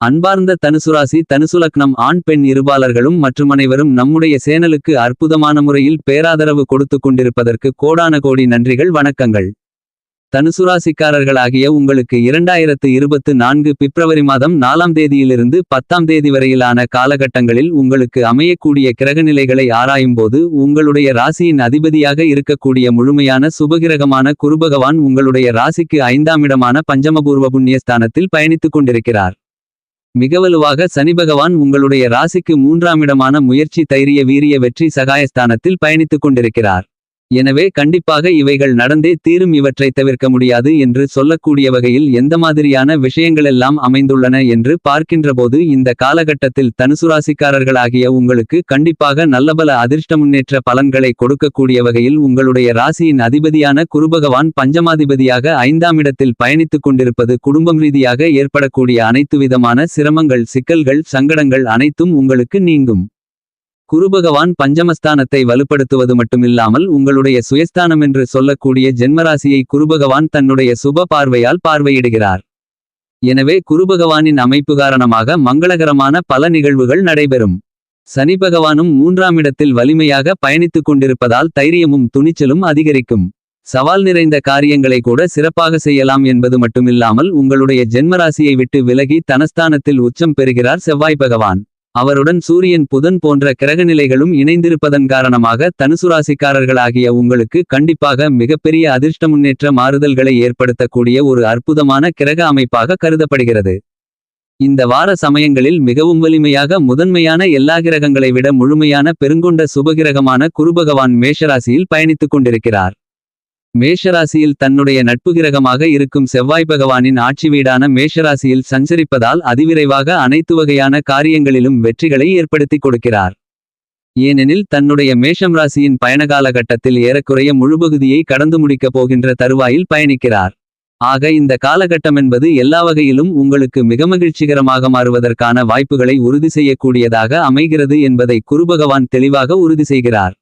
அன்பார்ந்த தனுசுராசி தனுசுலக்னம் ஆண் பெண் இருபாலர்களும் மற்றும் அனைவரும் நம்முடைய சேனலுக்கு அற்புதமான முறையில் பேராதரவு கொடுத்து கொண்டிருப்பதற்கு கோடான கோடி நன்றிகள் வணக்கங்கள். தனுசுராசிக்காரர்களாகிய உங்களுக்கு இரண்டாயிரத்து இருபத்து நான்கு பிப்ரவரி மாதம் நாலாம் தேதியிலிருந்து பத்தாம் தேதி வரையிலான காலகட்டங்களில் உங்களுக்கு அமையக்கூடிய கிரகநிலைகளை ஆராயும்போது உங்களுடைய ராசியின் அதிபதியாக இருக்கக்கூடிய முழுமையான சுபகிரகமான குருபகவான் உங்களுடைய ராசிக்கு ஐந்தாம் இடமான பஞ்சமபூர்வ புண்ணியஸ்தானத்தில் பயணித்துக் கொண்டிருக்கிறார். மிகவலுவாக சனிபகவான் உங்களுடைய ராசிக்கு மூன்றாம் இடமான முயற்சி தைரிய வீரிய வெற்றி சகாயஸ்தானத்தில் பயணித்துக் கொண்டிருக்கிறார். எனவே கண்டிப்பாக இவைகள் நடந்தே தீரும் இவற்றை தவிர்க்க முடியாது என்று சொல்லக்கூடிய வகையில் எந்த மாதிரியான விஷயங்களெல்லாம் அமைந்துள்ளன என்று பார்க்கின்றபோது இந்த காலகட்டத்தில் தனுசுராசிக்காரர்களாகிய உங்களுக்கு கண்டிப்பாக நல்லபல அதிர்ஷ்ட முன்னேற்ற பலன்களை கொடுக்கக்கூடிய வகையில் உங்களுடைய ராசியின் அதிபதியான குருபகவான் பஞ்சமாதிபதியாக ஐந்தாம் இடத்தில் பயணித்துக் கொண்டிருப்பது குடும்பம் ரீதியாக ஏற்படக்கூடிய அனைத்து விதமான சிரமங்கள் சிக்கல்கள் சங்கடங்கள் அனைத்தும் உங்களுக்கு நீங்கும். குருபகவான் பஞ்சமஸ்தானத்தை வலுப்படுத்துவது மட்டுமில்லாமல் உங்களுடைய சுயஸ்தானம் என்று சொல்லக்கூடிய ஜென்மராசியை குருபகவான் தன்னுடைய சுப பார்வையால் பார்வையிடுகிறார். எனவே குருபகவானின் அமைப்பு காரணமாக மங்களகரமான பல நிகழ்வுகள் நடைபெறும். சனி பகவானும் மூன்றாம் இடத்தில் வலிமையாக பயணித்துக் கொண்டிருப்பதால் தைரியமும் துணிச்சலும் அதிகரிக்கும். சவால் நிறைந்த காரியங்களை கூட சிறப்பாக செய்யலாம் என்பது மட்டுமில்லாமல் உங்களுடைய ஜென்மராசியை விட்டு விலகி தனஸ்தானத்தில் உச்சம் பெறுகிறார் செவ்வாய் பகவான். அவருடன் சூரியன் புதன் போன்ற கிரகநிலைகளும் இணைந்திருப்பதன் காரணமாக தனுசுராசிக்காரர்களாகிய உங்களுக்கு கண்டிப்பாக மிகப்பெரிய அதிர்ஷ்ட முன்னேற்ற மாறுதல்களை ஏற்படுத்தக்கூடிய ஒரு அற்புதமான கிரக அமைப்பாக கருதப்படுகிறது. இந்த வார சமயங்களில் மிகவும் வலிமையாக முதன்மையான எல்லா கிரகங்களை விட முழுமையான பெருங்கொண்ட சுபகிரகமான குருபகவான் மேஷராசியில் பயணித்துக் கொண்டிருக்கிறார். மேஷராசியில் தன்னுடைய நட்பு கிரகமாக இருக்கும் செவ்வாய் பகவானின் ஆட்சி வீடான மேஷராசியில் சஞ்சரிப்பதால் அதிவிரைவாக அனைத்து வகையான காரியங்களிலும் வெற்றிகளை ஏற்படுத்திக் கொடுக்கிறார். ஏனெனில் தன்னுடைய மேஷம் ராசியின் பயணகாலகட்டத்தில் ஏறக்குறைய முழுபகுதியை கடந்து முடிக்கப் போகின்ற தருவாயில் பயணிக்கிறார். ஆக இந்த காலகட்டம் என்பது எல்லா வகையிலும் உங்களுக்கு மிக மகிழ்ச்சிகரமாக மாறுவதற்கான வாய்ப்புகளை உறுதி செய்யக்கூடியதாக அமைகிறது என்பதை குருபகவான் தெளிவாக உறுதி செய்கிறார்.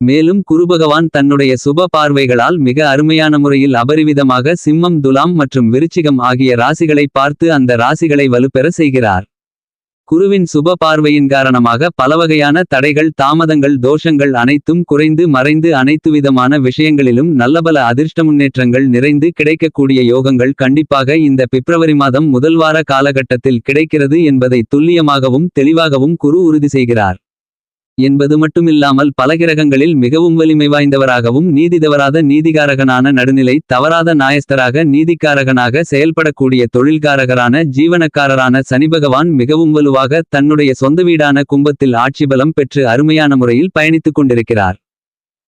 மேலும் குருபகவான் தன்னுடைய சுப பார்வைகளால் மிக அருமையான முறையில் அபரிவிதமாக சிம்மம் துலாம் மற்றும் விருச்சிகம் ஆகிய ராசிகளை பார்த்து அந்த ராசிகளை வலுப்பெற செய்கிறார். குருவின் சுப பார்வையின் காரணமாக பலவகையான தடைகள் தாமதங்கள் தோஷங்கள் அனைத்தும் குறைந்து மறைந்து அனைத்து விதமான விஷயங்களிலும் நல்லபல அதிர்ஷ்ட முன்னேற்றங்கள் நிறைந்து கிடைக்கக்கூடிய யோகங்கள் கண்டிப்பாக இந்த பிப்ரவரி மாதம் முதல் வார காலகட்டத்தில் கிடைக்கிறது என்பதை துல்லியமாகவும் தெளிவாகவும் குரு உறுதி செய்கிறார். என்பது மட்டுமில்லாமல் பல கிரகங்களில் மிகவும் வலிமை வாய்ந்தவராகவும் நீதி தவறாத நீதிகாரகனான நடுநிலை தவறாத நாயஸ்தராக நீதிக்காரகனாக செயல்படக்கூடிய தொழில்காரகரான ஜீவனக்காரரான சனிபகவான் மிகவும் வலுவாக தன்னுடைய சொந்த வீடான கும்பத்தில் ஆட்சி பலம் பெற்று அருமையான முறையில் பயணித்துக் கொண்டிருக்கிறார்.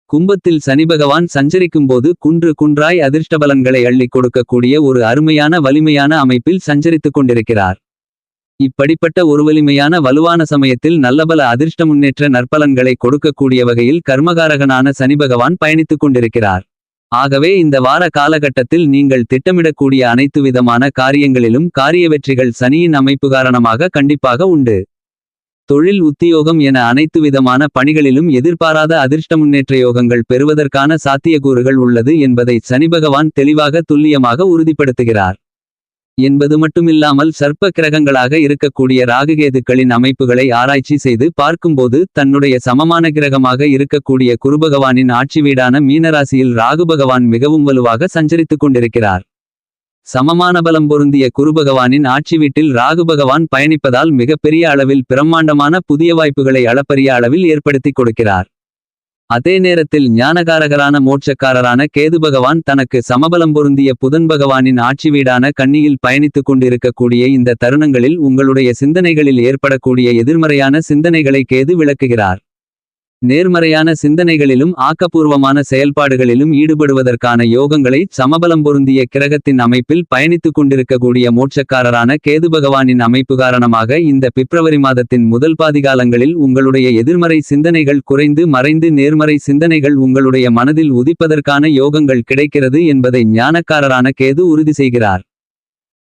கும்பத்தில் சனிபகவான் சஞ்சரிக்கும்போது குன்று குன்றாய் அதிர்ஷ்டபலன்களை அள்ளி அள்ளிக் கொடுக்கக்கூடிய ஒரு அருமையான வலிமையான அமைப்பில் சஞ்சரித்துக் கொண்டிருக்கிறார். இப்படிப்பட்ட ஒரு வலிமையான வலுவான சமயத்தில் நல்லபல அதிர்ஷ்ட முன்னேற்ற நற்பலன்களை கொடுக்கக்கூடிய வகையில் கர்மகாரகனான சனிபகவான் பயணித்துக் கொண்டிருக்கிறார். ஆகவே இந்த வார காலகட்டத்தில் நீங்கள் திட்டமிடக்கூடிய அனைத்து விதமான காரியங்களிலும் காரிய வெற்றிகள் சனியின் அமைப்பு காரணமாக கண்டிப்பாக உண்டு. தொழில் உத்தியோகம் என அனைத்து விதமான பணிகளிலும் எதிர்பாராத அதிர்ஷ்ட முன்னேற்ற யோகங்கள் பெறுவதற்கான சாத்தியக்கூறுகள் உள்ளது என்பதை சனிபகவான் தெளிவாக துல்லியமாக உறுதிப்படுத்துகிறார். என்பது மட்டுமில்லாமல் சர்ப்ப கிரகங்களாக இருக்கக்கூடிய ராகுகேதுக்களின் அமைப்புகளை ஆராய்ச்சி செய்து பார்க்கும்போது தன்னுடைய சமமான கிரகமாக இருக்கக்கூடிய குருபகவானின் ஆட்சி வீடான மீனராசியில் ராகுபகவான் மிகவும் வலுவாக சஞ்சரித்துக் கொண்டிருக்கிறார். சமமான பலம் பொருந்திய குருபகவானின் ஆட்சி வீட்டில் ராகுபகவான் பயணிப்பதால் மிகப்பெரிய அளவில் பிரம்மாண்டமான புதிய வாய்ப்புகளை அளப்பரிய அளவில் ஏற்படுத்திக் கொடுக்கிறார். அதே நேரத்தில் ஞானகாரகரான மோட்சக்காரரான கேது பகவான் தனக்கு சமபலம் பொருந்திய புதன் பகவானின் ஆட்சி வீடான கண்ணியில் பயணித்துக் கொண்டிருக்கக்கூடிய இந்த தருணங்களில் உங்களுடைய சிந்தனைகளில் ஏற்படக்கூடிய எதிர்மறையான சிந்தனைகளை கேது விளக்குகிறார். நேர்மறையான சிந்தனைகளிலும் ஆக்கப்பூர்வமான செயல்பாடுகளிலும் ஈடுபடுவதற்கான யோகங்களை சமபலம் பொருந்திய கிரகத்தின் அமைப்பில் பயணித்துக் கொண்டிருக்கக்கூடிய மோட்சக்காரரான கேது பகவானின் அமைப்பு காரணமாக இந்த பிப்ரவரி மாதத்தின் முதல் பாதிகாலங்களில் உங்களுடைய எதிர்மறை சிந்தனைகள் குறைந்து மறைந்து நேர்மறை சிந்தனைகள் உங்களுடைய மனதில் உதிப்பதற்கான யோகங்கள் கிடைக்கிறது என்பதை ஞானக்காரரான கேது உறுதி செய்கிறார்.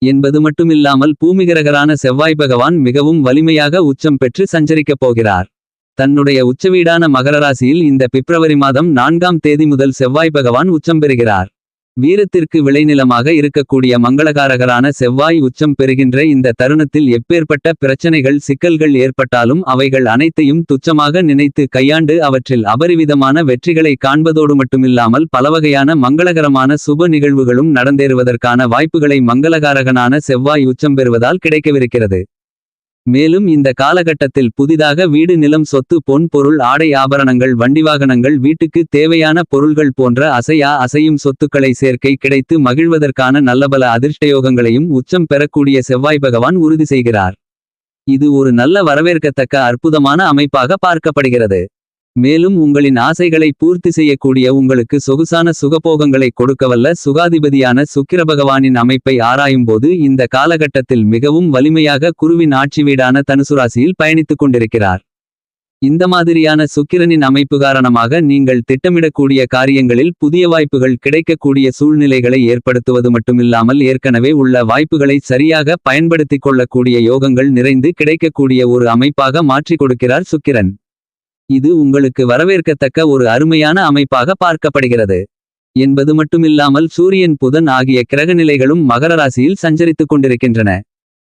என்பது மட்டுமில்லாமல் பூமிகரகரான செவ்வாய் பகவான் மிகவும் வலிமையாக உச்சம் பெற்று சஞ்சரிக்கப் போகிறார். தன்னுடைய உச்சவீடான மகரராசியில் இந்த பிப்ரவரி மாதம் நான்காம் தேதி முதல் செவ்வாய் பகவான் உச்சம் பெறுகிறார். வீரத்திற்கு விளைநிலமாக இருக்கக்கூடிய மங்களகாரகரான செவ்வாய் உச்சம் பெறுகின்ற இந்த தருணத்தில் எப்பேற்பட்ட பிரச்சனைகள் சிக்கல்கள் ஏற்பட்டாலும் அவைகள் அனைத்தையும் துச்சமாக நினைத்து கையாண்டு அவற்றில் அபரிவிதமான வெற்றிகளை காண்பதோடு மட்டுமில்லாமல் பலவகையான மங்களகரமான சுப நிகழ்வுகளும் நடந்தேறுவதற்கான வாய்ப்புகளை மங்களகாரகனான செவ்வாய் உச்சம் பெறுவதால் கிடைக்கவிருக்கிறது. மேலும் இந்த காலகட்டத்தில் புதிதாக வீடு நிலம் சொத்து பொன் பொருள் ஆடை ஆபரணங்கள் வண்டிவாகனங்கள் வீட்டுக்கு தேவையான பொருள்கள் போன்ற அசையா அசையும் சொத்துக்களை சேர்க்கை கிடைத்து மகிழ்வதற்கான நல்லபல அதிர்ஷ்டயோகங்களையும் உச்சம் பெறக்கூடிய செவ்வாய் பகவான் உறுதி செய்கிறார். இது ஒரு நல்ல வரவேற்கத்தக்க அற்புதமான அமைப்பாக பார்க்கப்படுகிறது. மேலும் உங்களின் ஆசைகளை பூர்த்தி செய்யக்கூடிய உங்களுக்கு சொகுசான சுகபோகங்களை கொடுக்கவல்ல சுகாதிபதியான சுக்கிர பகவானின் அமைப்பை ஆராயும்போது இந்த காலகட்டத்தில் மிகவும் வலிமையாக குருவின் ஆட்சி வீடான தனுசுராசியில் பயணித்துக் கொண்டிருக்கிறார். இந்த மாதிரியான சுக்கிரனின் அமைப்பு காரணமாக நீங்கள் திட்டமிடக்கூடிய காரியங்களில் புதிய வாய்ப்புகள் கிடைக்கக்கூடிய சூழ்நிலைகளை ஏற்படுத்துவது மட்டுமில்லாமல் ஏற்கனவே உள்ள வாய்ப்புகளை சரியாக பயன்படுத்திக் கொள்ளக்கூடிய யோகங்கள் நிறைந்து கிடைக்கக்கூடிய ஒரு அமைப்பாக மாற்றிக் கொடுக்கிறார் சுக்கிரன். இது உங்களுக்கு வரவேற்கத்தக்க ஒரு அருமையான அமைப்பாக பார்க்கப்படுகிறது. என்பது மட்டுமில்லாமல் சூரியன் புதன் ஆகிய கிரகநிலைகளும் மகர ராசியில் சஞ்சரித்துக் கொண்டிருக்கின்றன.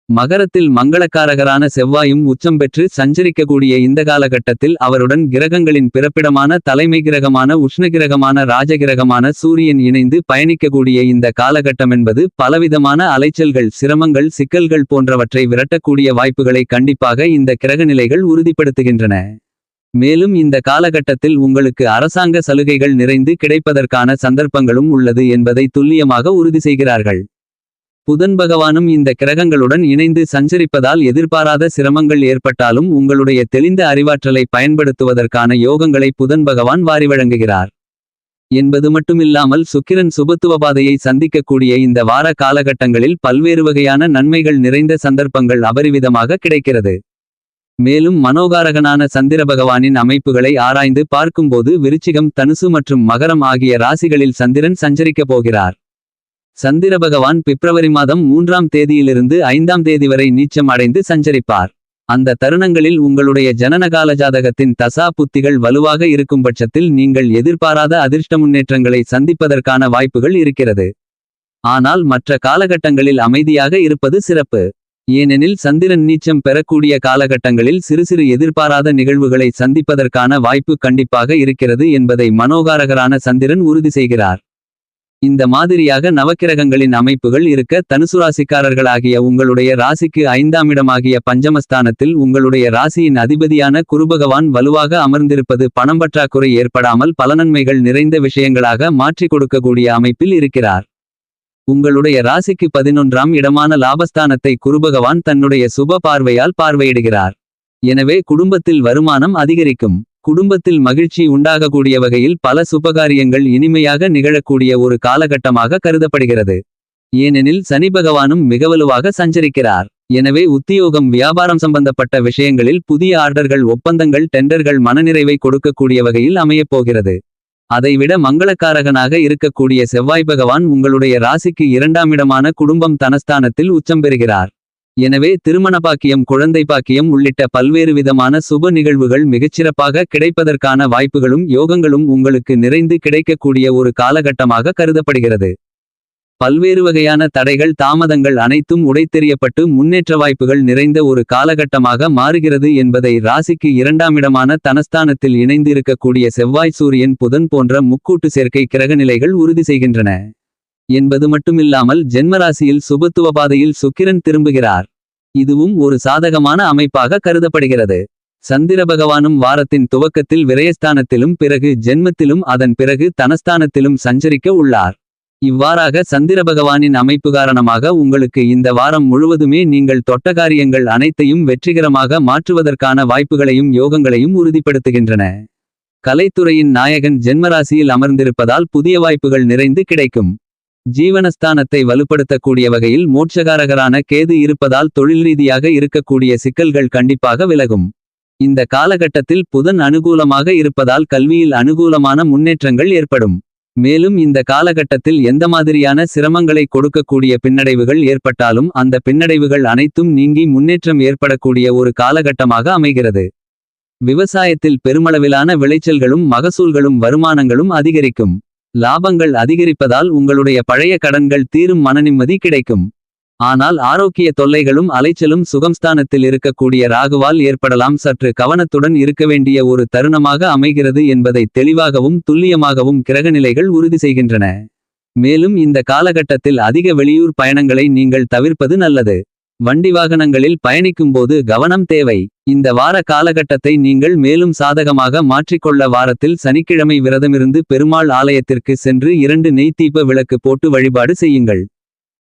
மகரத்தில் மங்களக்காரகரான செவ்வாயும் உச்சம் பெற்று சஞ்சரிக்கக்கூடிய இந்த காலகட்டத்தில் அவருடன் கிரகங்களின் பிறப்பிடமான தலைமை கிரகமான உஷ்ணகிரகமான ராஜகிரகமான சூரியன் இணைந்து பயணிக்கக்கூடிய இந்த காலகட்டம் என்பது பலவிதமான அலைச்சல்கள் சிரமங்கள் சிக்கல்கள் போன்றவற்றை விரட்டக்கூடிய வாய்ப்புகளை கண்டிப்பாக இந்த கிரகநிலைகள் உறுதிப்படுத்துகின்றன. மேலும் இந்த காலகட்டத்தில் உங்களுக்கு அரசாங்க சலுகைகள் நிறைந்து கிடைப்பதற்கான சந்தர்ப்பங்களும் உள்ளது என்பதை துல்லியமாக உறுதி செய்கிறார்கள். புதன் பகவானும் இந்த கிரகங்களுடன் இணைந்து சஞ்சரிப்பதால் எதிர்பாராத சிரமங்கள் ஏற்பட்டாலும் உங்களுடைய தெளிந்த அறிவாற்றலை பயன்படுத்துவதற்கான யோகங்களை புதன் பகவான் வாரி வழங்குகிறார். என்பது மட்டுமில்லாமல் சுக்கிரன் சுபத்துவ பாதையை சந்திக்கக்கூடிய இந்த வார காலகட்டங்களில் பல்வேறு வகையான நன்மைகள் நிறைந்த சந்தர்ப்பங்கள் அபரிவிதமாக கிடைக்கிறது. மேலும் மனோகாரகனான சந்திர பகவானின் அமைப்புகளை ஆராய்ந்து பார்க்கும்போது விருச்சிகம் தனுசு மற்றும் மகரம் ஆகிய ராசிகளில் சந்திரன் சஞ்சரிக்கப் போகிறார். சந்திர பகவான் பிப்ரவரி மாதம் மூன்றாம் தேதியிலிருந்து ஐந்தாம் தேதி வரை நீச்சம் அடைந்து சஞ்சரிப்பார். அந்த தருணங்களில் உங்களுடைய ஜனனகால ஜாதகத்தின் தசா புத்திகள் வலுவாக இருக்கும் பட்சத்தில் நீங்கள் எதிர்பாராத அதிர்ஷ்ட முன்னேற்றங்களை சந்திப்பதற்கான வாய்ப்புகள் இருக்கிறது. ஆனால் மற்ற காலகட்டங்களில் அமைதியாக இருப்பது சிறப்பு. ஏனெனில் சந்திரன் நீச்சம் பெறக்கூடிய காலகட்டங்களில் சிறு சிறு எதிர்பாராத நிகழ்வுகளை சந்திப்பதற்கான வாய்ப்பு கண்டிப்பாக இருக்கிறது என்பதை மனோகாரகரான சந்திரன் உறுதி செய்கிறார். இந்த மாதிரியாக நவக்கிரகங்களின் அமைப்புகள் இருக்க தனுசுராசிக்காரர்களாகிய உங்களுடைய ராசிக்கு ஐந்தாம் இடமாகிய பஞ்சமஸ்தானத்தில் உங்களுடைய ராசியின் அதிபதியான குருபகவான் வலுவாக அமர்ந்திருப்பது பணம் பற்றாக்குறை ஏற்படாமல் பலநன்மைகள் நிறைந்த விஷயங்களாக மாற்றிக் கொடுக்கக்கூடிய அமைப்பில் இருக்கிறார். உங்களுடைய ராசிக்கு பதினொன்றாம் இடமான லாபஸ்தானத்தை குருபகவான் தன்னுடைய சுப பார்வையால் பார்வையிடுகிறார். எனவே குடும்பத்தில் வருமானம் அதிகரிக்கும். குடும்பத்தில் மகிழ்ச்சி உண்டாகக்கூடிய வகையில் பல சுபகாரியங்கள் இனிமையாக நிகழக்கூடிய ஒரு காலகட்டமாக கருதப்படுகிறது. ஏனெனில் சனி பகவானும் மிகவலுவாக சஞ்சரிக்கிறார். எனவே உத்தியோகம் வியாபாரம் சம்பந்தப்பட்ட விஷயங்களில் புதிய ஆர்டர்கள் ஒப்பந்தங்கள் டெண்டர்கள் மனநிறைவை கொடுக்கக்கூடிய வகையில் அமையப் போகிறது. அதைவிட மங்களக்காரகனாக இருக்கக்கூடிய செவ்வாய் பகவான் உங்களுடைய ராசிக்கு இரண்டாம் இடமான குடும்பம் தனஸ்தானத்தில் உச்சம் பெறுகிறார். எனவே திருமண பாக்கியம் குழந்தை பாக்கியம் உள்ளிட்ட பல்வேறு விதமான சுப நிகழ்வுகள் மிகச்சிறப்பாக கிடைப்பதற்கான வாய்ப்புகளும் யோகங்களும் உங்களுக்கு நிறைந்து கிடைக்கக்கூடிய ஒரு காலகட்டமாக கருதப்படுகிறது. பல்வேறு வகையான தடைகள் தாமதங்கள் அனைத்தும் உடைத்தெறியப்பட்டு முன்னேற்ற வாய்ப்புகள் நிறைந்த ஒரு காலகட்டமாக மாறுகிறது என்பதை ராசிக்கு இரண்டாம் இடமான தனஸ்தானத்தில் இணைந்திருக்கக்கூடிய செவ்வாய் சூரியன் புதன் போன்ற முக்கூட்டு சேர்க்கை கிரகநிலைகள் உறுதி செய்கின்றன. என்பது மட்டுமில்லாமல் ஜென்மராசியில் சுபத்துவ பாதையில் சுக்கிரன் திரும்புகிறார். இதுவும் ஒரு சாதகமான அமைப்பாக கருதப்படுகிறது. சந்திர பகவானும் வாரத்தின் துவக்கத்தில் விரயஸ்தானத்திலும் பிறகு ஜென்மத்திலும் அதன் பிறகு தனஸ்தானத்திலும் சஞ்சரிக்க உள்ளார். இவ்வாறாக சந்திர பகவானின் அமைப்பு காரணமாக உங்களுக்கு இந்த வாரம் முழுவதுமே நீங்கள் தொட்ட காரியங்கள் அனைத்தையும் வெற்றிகரமாக மாற்றுவதற்கான வாய்ப்புகளையும் யோகங்களையும் உறுதிப்படுத்துகின்றன. கலைத்துறையின் நாயகன் ஜென்மராசியில் அமர்ந்திருப்பதால் புதிய வாய்ப்புகள் நிறைந்து கிடைக்கும். ஜீவனஸ்தானத்தை வலுப்படுத்தக்கூடிய வகையில் மோட்சகாரகரான கேது இருப்பதால் தொழில் ரீதியாக இருக்கக்கூடிய சிக்கல்கள் கண்டிப்பாக விலகும். இந்த காலகட்டத்தில் புதன் அனுகூலமாக இருப்பதால் கல்வியில் அனுகூலமான முன்னேற்றங்கள் ஏற்படும். மேலும் இந்த காலகட்டத்தில் எந்த மாதிரியான சிரமங்களை கொடுக்கக்கூடிய பின்னடைவுகள் ஏற்பட்டாலும் அந்த பின்னடைவுகள் அனைத்தும் நீங்கி முன்னேற்றம் ஏற்படக்கூடிய ஒரு காலகட்டமாக அமைகிறது விவசாயத்தில் பெருமளவிலான விளைச்சல்களும் மகசூல்களும் வருமானங்களும் அதிகரிக்கும் லாபங்கள் அதிகரிப்பதால் உங்களுடைய பழைய கடன்கள் தீரும் மனநிம்மதி கிடைக்கும். ஆனால் ஆரோக்கிய தொல்லைகளும் அலைச்சலும் சுகம்ஸ்தானத்தில் இருக்கக்கூடிய ராகுவால் ஏற்படலாம் சற்று கவனத்துடன் இருக்க வேண்டிய ஒரு தருணமாக அமைகிறது என்பதை தெளிவாகவும் துல்லியமாகவும் கிரகநிலைகள் உறுதி செய்கின்றன. மேலும் இந்த காலகட்டத்தில் அதிக வெளியூர் பயணங்களை நீங்கள் தவிர்ப்பது நல்லது. வண்டி வாகனங்களில் பயணிக்கும்போது கவனம் தேவை. இந்த வார காலகட்டத்தை நீங்கள் மேலும் சாதகமாக மாற்றிக்கொள்ள வாரத்தில் சனிக்கிழமை விரதமிருந்து பெருமாள் ஆலயத்திற்கு சென்று இரண்டு நெய்த்தீப விளக்கு போட்டு வழிபாடு செய்யுங்கள்.